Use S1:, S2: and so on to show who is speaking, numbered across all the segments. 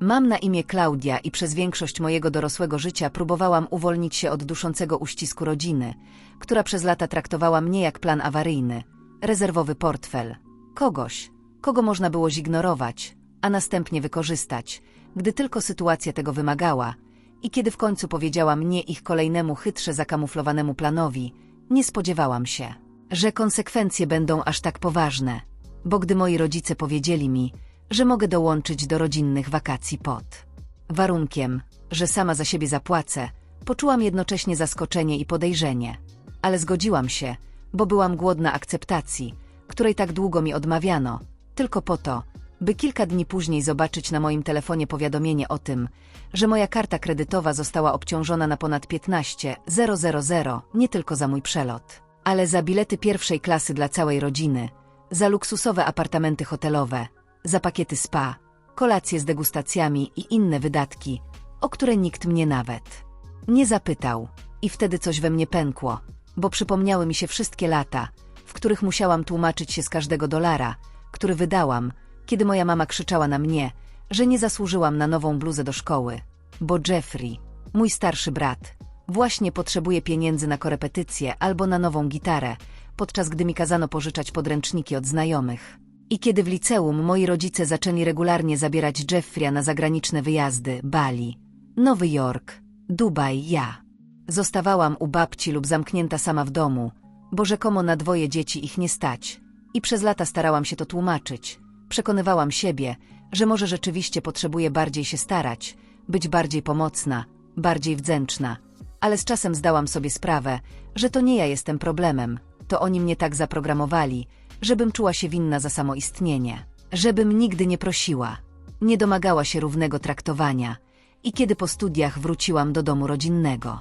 S1: Mam na imię Klaudia i przez większość mojego dorosłego życia próbowałam uwolnić się od duszącego uścisku rodziny, która przez lata traktowała mnie jak plan awaryjny, rezerwowy portfel, kogoś, kogo można było zignorować, a następnie wykorzystać, gdy tylko sytuacja tego wymagała i kiedy w końcu powiedziałam nie ich kolejnemu chytrze zakamuflowanemu planowi, nie spodziewałam się, że konsekwencje będą aż tak poważne, bo gdy moi rodzice powiedzieli mi, że mogę dołączyć do rodzinnych wakacji pod warunkiem, że sama za siebie zapłacę, poczułam jednocześnie zaskoczenie i podejrzenie, ale zgodziłam się, bo byłam głodna akceptacji, której tak długo mi odmawiano, tylko po to, by kilka dni później zobaczyć na moim telefonie powiadomienie o tym, że moja karta kredytowa została obciążona na ponad 15 000 nie tylko za mój przelot, ale za bilety pierwszej klasy dla całej rodziny, za luksusowe apartamenty hotelowe, za pakiety spa, kolacje z degustacjami i inne wydatki, o które nikt mnie nawet nie zapytał. I wtedy coś we mnie pękło, bo przypomniały mi się wszystkie lata, w których musiałam tłumaczyć się z każdego dolara, który wydałam, kiedy moja mama krzyczała na mnie, że nie zasłużyłam na nową bluzę do szkoły, bo Jeffrey, mój starszy brat, właśnie potrzebuje pieniędzy na korepetycje albo na nową gitarę, podczas gdy mi kazano pożyczać podręczniki od znajomych. I kiedy w liceum moi rodzice zaczęli regularnie zabierać Jeffreya na zagraniczne wyjazdy, Bali, Nowy Jork, Dubaj, ja. Zostawałam u babci lub zamknięta sama w domu, bo rzekomo na dwoje dzieci ich nie stać. I przez lata starałam się to tłumaczyć. Przekonywałam siebie, że może rzeczywiście potrzebuję bardziej się starać, być bardziej pomocna, bardziej wdzięczna. Ale z czasem zdałam sobie sprawę, że to nie ja jestem problemem, to oni mnie tak zaprogramowali, żebym czuła się winna za samoistnienie, żebym nigdy nie prosiła, nie domagała się równego traktowania i kiedy po studiach wróciłam do domu rodzinnego.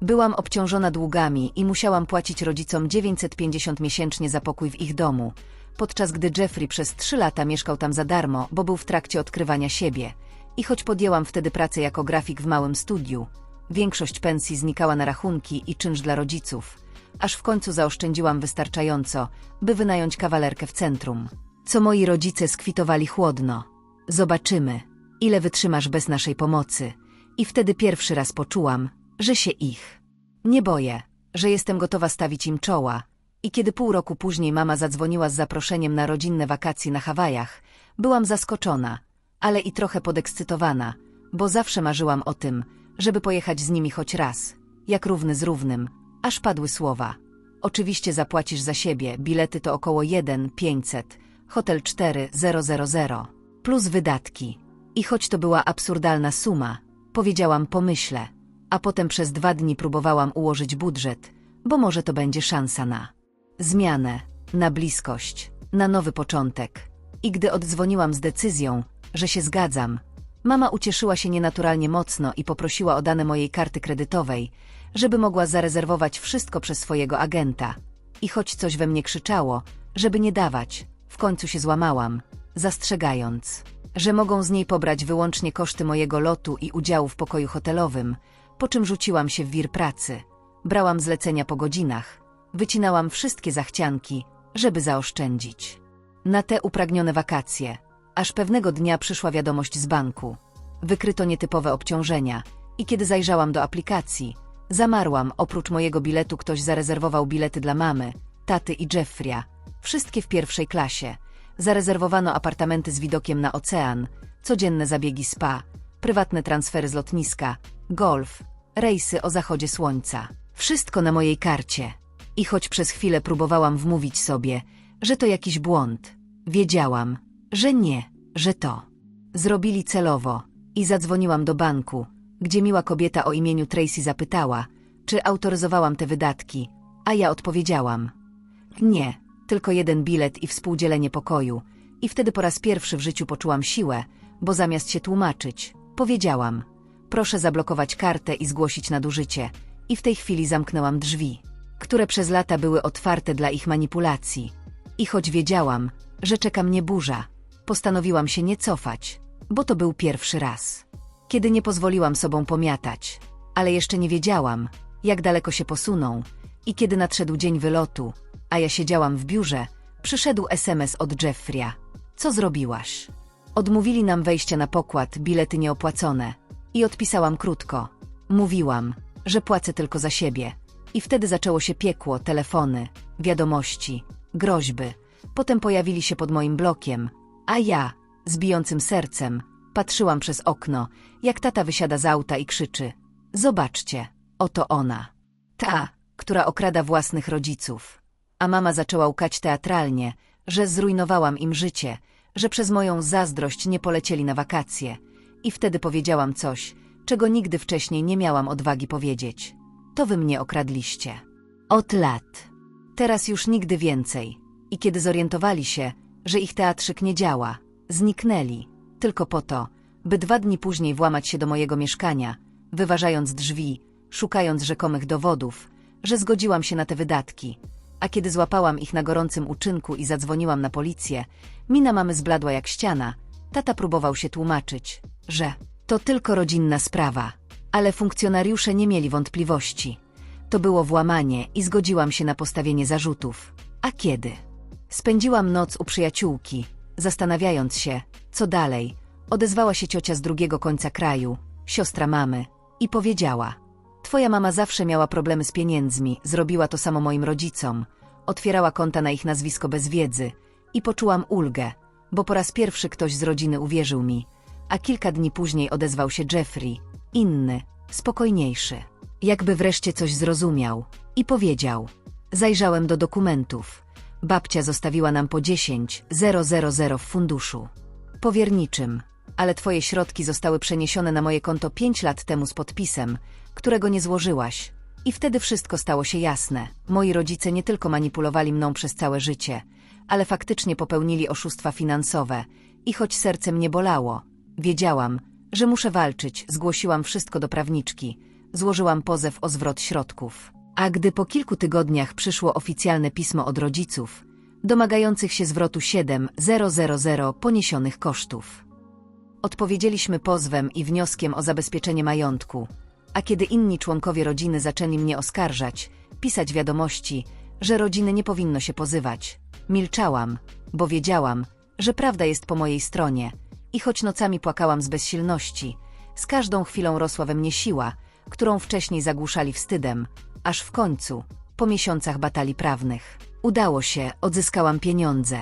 S1: Byłam obciążona długami i musiałam płacić rodzicom 950 miesięcznie za pokój w ich domu, podczas gdy Jeffrey przez trzy lata mieszkał tam za darmo, bo był w trakcie odkrywania siebie. I choć podjęłam wtedy pracę jako grafik w małym studiu, większość pensji znikała na rachunki i czynsz dla rodziców, aż w końcu zaoszczędziłam wystarczająco, by wynająć kawalerkę w centrum. Co moi rodzice skwitowali chłodno. Zobaczymy, ile wytrzymasz bez naszej pomocy. I wtedy pierwszy raz poczułam, że się ich nie boję, że jestem gotowa stawić im czoła. I kiedy pół roku później mama zadzwoniła z zaproszeniem na rodzinne wakacje na Hawajach, byłam zaskoczona, ale i trochę podekscytowana, bo zawsze marzyłam o tym, żeby pojechać z nimi choć raz, jak równy z równym, aż padły słowa. Oczywiście zapłacisz za siebie, bilety to około 1 500, hotel 4 000, plus wydatki. I choć to była absurdalna suma, powiedziałam pomyślę, a potem przez dwa dni próbowałam ułożyć budżet, bo może to będzie szansa na zmianę, na bliskość, na nowy początek. I gdy oddzwoniłam z decyzją, że się zgadzam, mama ucieszyła się nienaturalnie mocno i poprosiła o dane mojej karty kredytowej, żeby mogła zarezerwować wszystko przez swojego agenta. I choć coś we mnie krzyczało, żeby nie dawać, w końcu się złamałam, zastrzegając, że mogą z niej pobrać wyłącznie koszty mojego lotu i udziału w pokoju hotelowym, po czym rzuciłam się w wir pracy. Brałam zlecenia po godzinach, wycinałam wszystkie zachcianki, żeby zaoszczędzić. Na te upragnione wakacje, aż pewnego dnia przyszła wiadomość z banku. Wykryto nietypowe obciążenia i kiedy zajrzałam do aplikacji, zamarłam, oprócz mojego biletu ktoś zarezerwował bilety dla mamy, taty i Jeffreya, wszystkie w pierwszej klasie. Zarezerwowano apartamenty z widokiem na ocean, codzienne zabiegi spa, prywatne transfery z lotniska, golf, rejsy o zachodzie słońca. Wszystko na mojej karcie. I choć przez chwilę próbowałam wmówić sobie, że to jakiś błąd, wiedziałam, że nie, że to zrobili celowo i zadzwoniłam do banku, gdzie miła kobieta o imieniu Tracy zapytała, czy autoryzowałam te wydatki, a ja odpowiedziałam. Nie, tylko jeden bilet i współdzielenie pokoju. I wtedy po raz pierwszy w życiu poczułam siłę, bo zamiast się tłumaczyć, powiedziałam, proszę zablokować kartę i zgłosić nadużycie. I w tej chwili zamknęłam drzwi, które przez lata były otwarte dla ich manipulacji. I choć wiedziałam, że czeka mnie burza, postanowiłam się nie cofać, bo to był pierwszy raz kiedy nie pozwoliłam sobą pomiatać, ale jeszcze nie wiedziałam, jak daleko się posuną i kiedy nadszedł dzień wylotu, a ja siedziałam w biurze, przyszedł SMS od Jeffreya. Co zrobiłaś? Odmówili nam wejścia na pokład, bilety nieopłacone. I odpisałam krótko. Mówiłam, że płacę tylko za siebie. I wtedy zaczęło się piekło, telefony, wiadomości, groźby. Potem pojawili się pod moim blokiem, a ja, z bijącym sercem, patrzyłam przez okno, jak tata wysiada z auta i krzyczy. Zobaczcie, oto ona. Ta, która okrada własnych rodziców. A mama zaczęła łkać teatralnie, że zrujnowałam im życie, że przez moją zazdrość nie polecieli na wakacje. I wtedy powiedziałam coś, czego nigdy wcześniej nie miałam odwagi powiedzieć. To wy mnie okradliście. Od lat. Teraz już nigdy więcej. I kiedy zorientowali się, że ich teatrzyk nie działa, zniknęli. Tylko po to, by dwa dni później włamać się do mojego mieszkania, wyważając drzwi, szukając rzekomych dowodów, że zgodziłam się na te wydatki. A kiedy złapałam ich na gorącym uczynku i zadzwoniłam na policję, mina mamy zbladła jak ściana. Tata próbował się tłumaczyć, że to tylko rodzinna sprawa, ale funkcjonariusze nie mieli wątpliwości. To było włamanie i zgodziłam się na postawienie zarzutów. A kiedy? Spędziłam noc u przyjaciółki, zastanawiając się, co dalej. Odezwała się ciocia z drugiego końca kraju, siostra mamy, i powiedziała: Twoja mama zawsze miała problemy z pieniędzmi, zrobiła to samo moim rodzicom. Otwierała konta na ich nazwisko bez wiedzy i poczułam ulgę, bo po raz pierwszy ktoś z rodziny uwierzył mi, a kilka dni później odezwał się Jeffrey, inny, spokojniejszy. Jakby wreszcie coś zrozumiał i powiedział: Zajrzałem do dokumentów. Babcia zostawiła nam po 10 000 w funduszu powierniczym, ale twoje środki zostały przeniesione na moje konto 5 lat temu z podpisem, którego nie złożyłaś. I wtedy wszystko stało się jasne. Moi rodzice nie tylko manipulowali mną przez całe życie, ale faktycznie popełnili oszustwa finansowe. I choć serce mnie bolało, wiedziałam, że muszę walczyć, zgłosiłam wszystko do prawniczki, złożyłam pozew o zwrot środków. A gdy po kilku tygodniach przyszło oficjalne pismo od rodziców, domagających się zwrotu 7000 poniesionych kosztów. Odpowiedzieliśmy pozwem i wnioskiem o zabezpieczenie majątku, a kiedy inni członkowie rodziny zaczęli mnie oskarżać, pisać wiadomości, że rodziny nie powinno się pozywać, milczałam, bo wiedziałam, że prawda jest po mojej stronie i choć nocami płakałam z bezsilności, z każdą chwilą rosła we mnie siła, którą wcześniej zagłuszali wstydem, aż w końcu, po miesiącach batalii prawnych, udało się, odzyskałam pieniądze,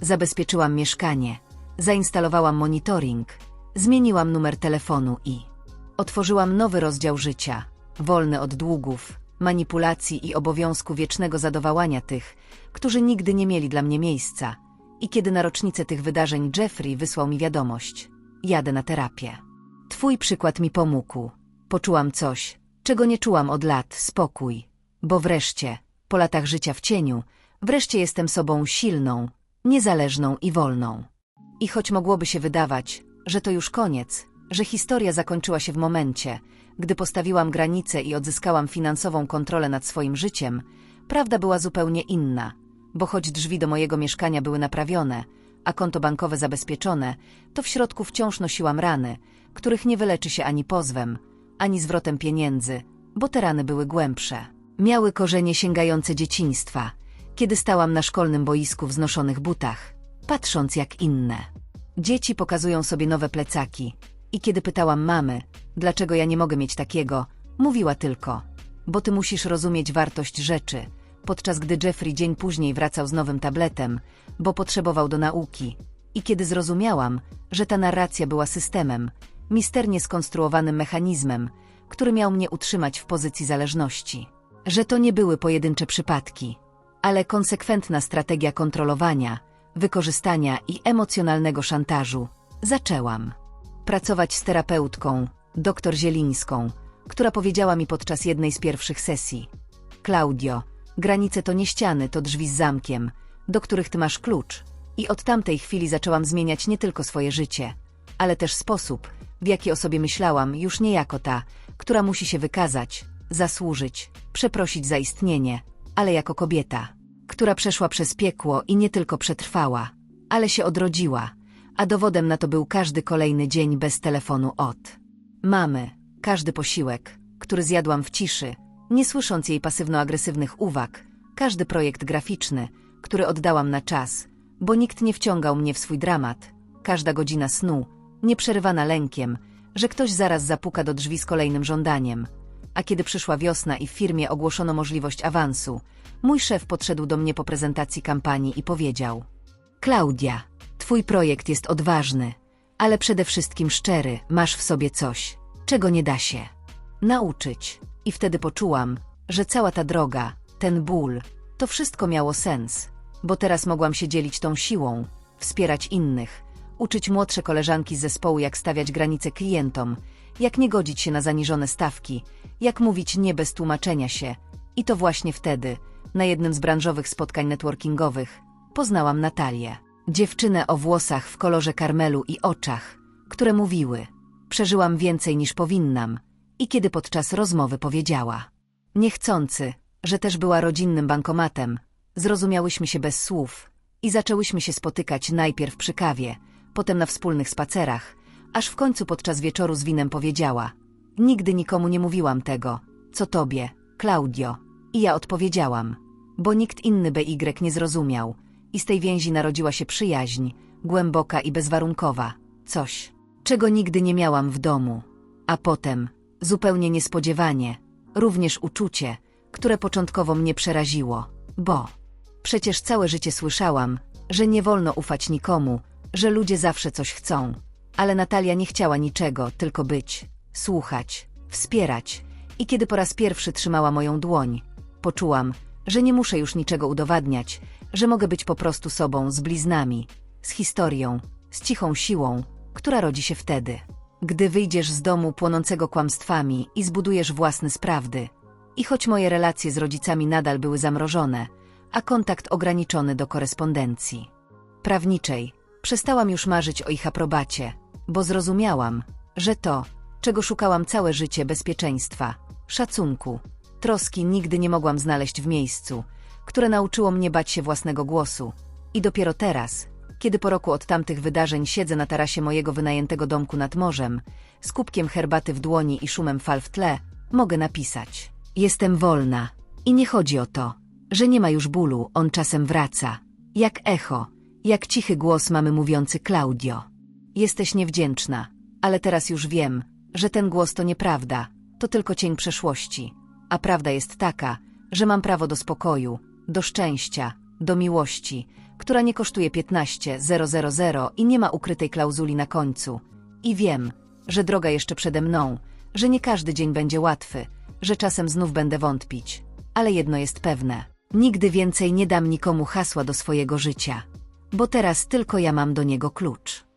S1: zabezpieczyłam mieszkanie, zainstalowałam monitoring, zmieniłam numer telefonu i otworzyłam nowy rozdział życia, wolny od długów, manipulacji i obowiązku wiecznego zadowalania tych, którzy nigdy nie mieli dla mnie miejsca. I kiedy na rocznicę tych wydarzeń Jeffrey wysłał mi wiadomość, jadę na terapię. Twój przykład mi pomógł. Poczułam coś, czego nie czułam od lat, spokój. Bo wreszcie, po latach życia w cieniu, wreszcie jestem sobą silną, niezależną i wolną. I choć mogłoby się wydawać, że to już koniec, że historia zakończyła się w momencie, gdy postawiłam granice i odzyskałam finansową kontrolę nad swoim życiem, prawda była zupełnie inna, bo choć drzwi do mojego mieszkania były naprawione, a konto bankowe zabezpieczone, to w środku wciąż nosiłam rany, których nie wyleczy się ani pozwem, ani zwrotem pieniędzy, bo te rany były głębsze. Miały korzenie sięgające dzieciństwa, kiedy stałam na szkolnym boisku w znoszonych butach, patrząc jak inne. Dzieci pokazują sobie nowe plecaki i kiedy pytałam mamy, dlaczego ja nie mogę mieć takiego, mówiła tylko, bo ty musisz rozumieć wartość rzeczy, podczas gdy Jeffrey dzień później wracał z nowym tabletem, bo potrzebował do nauki. I kiedy zrozumiałam, że ta narracja była systemem, misternie skonstruowanym mechanizmem, który miał mnie utrzymać w pozycji zależności. Że to nie były pojedyncze przypadki, ale konsekwentna strategia kontrolowania, wykorzystania i emocjonalnego szantażu. Zaczęłam pracować z terapeutką, dr Zielińską, która powiedziała mi podczas jednej z pierwszych sesji: Klaudio, granice to nie ściany, to drzwi z zamkiem, do których ty masz klucz. I od tamtej chwili zaczęłam zmieniać nie tylko swoje życie, ale też sposób, w jaki o sobie myślałam, już nie jako ta, która musi się wykazać, zasłużyć, przeprosić za istnienie, ale jako kobieta, która przeszła przez piekło i nie tylko przetrwała, ale się odrodziła, a dowodem na to był każdy kolejny dzień bez telefonu od mamy, każdy posiłek, który zjadłam w ciszy, nie słysząc jej pasywno-agresywnych uwag, każdy projekt graficzny, który oddałam na czas, bo nikt nie wciągał mnie w swój dramat, każda godzina snu, nieprzerywana lękiem, że ktoś zaraz zapuka do drzwi z kolejnym żądaniem. A kiedy przyszła wiosna i w firmie ogłoszono możliwość awansu, mój szef podszedł do mnie po prezentacji kampanii i powiedział: Klaudia, twój projekt jest odważny, ale przede wszystkim szczery, masz w sobie coś, czego nie da się nauczyć. I wtedy poczułam, że cała ta droga, ten ból, to wszystko miało sens, bo teraz mogłam się dzielić tą siłą, wspierać innych, uczyć młodsze koleżanki z zespołu, jak stawiać granice klientom, jak nie godzić się na zaniżone stawki, jak mówić nie bez tłumaczenia się. I to właśnie wtedy, na jednym z branżowych spotkań networkingowych, poznałam Natalię. Dziewczynę o włosach w kolorze karmelu i oczach, które mówiły: Przeżyłam więcej niż powinnam. I kiedy podczas rozmowy powiedziała: Niechcący, że też była rodzinnym bankomatem, zrozumiałyśmy się bez słów i zaczęłyśmy się spotykać najpierw przy kawie, potem na wspólnych spacerach, aż w końcu podczas wieczoru z winem powiedziała: Nigdy nikomu nie mówiłam tego, co tobie, Klaudio. I ja odpowiedziałam, bo nikt inny BY nie zrozumiał, i z tej więzi narodziła się przyjaźń, głęboka i bezwarunkowa, coś, czego nigdy nie miałam w domu. A potem, zupełnie niespodziewanie, również uczucie, które początkowo mnie przeraziło, bo przecież całe życie słyszałam, że nie wolno ufać nikomu, że ludzie zawsze coś chcą, ale Natalia nie chciała niczego, tylko być, słuchać, wspierać. I kiedy po raz pierwszy trzymała moją dłoń, poczułam, że nie muszę już niczego udowadniać, że mogę być po prostu sobą z bliznami, z historią, z cichą siłą, która rodzi się wtedy, gdy wyjdziesz z domu płonącego kłamstwami i zbudujesz własny z prawdy. I choć moje relacje z rodzicami nadal były zamrożone, a kontakt ograniczony do korespondencji prawniczej, przestałam już marzyć o ich aprobacie, bo zrozumiałam, że to, czego szukałam całe życie bezpieczeństwa, szacunku, troski nigdy nie mogłam znaleźć w miejscu, które nauczyło mnie bać się własnego głosu. I dopiero teraz, kiedy po roku od tamtych wydarzeń siedzę na tarasie mojego wynajętego domku nad morzem, z kubkiem herbaty w dłoni i szumem fal w tle, mogę napisać: Jestem wolna. I nie chodzi o to, że nie ma już bólu, on czasem wraca. Jak echo, jak cichy głos mamy mówiący Klaudio. Jesteś niewdzięczna, ale teraz już wiem, że ten głos to nieprawda, to tylko cień przeszłości. A prawda jest taka, że mam prawo do spokoju, do szczęścia, do miłości, która nie kosztuje 15 000 i nie ma ukrytej klauzuli na końcu. I wiem, że droga jeszcze przede mną, że nie każdy dzień będzie łatwy, że czasem znów będę wątpić. Ale jedno jest pewne. Nigdy więcej nie dam nikomu hasła do swojego życia. Bo teraz tylko ja mam do niego klucz.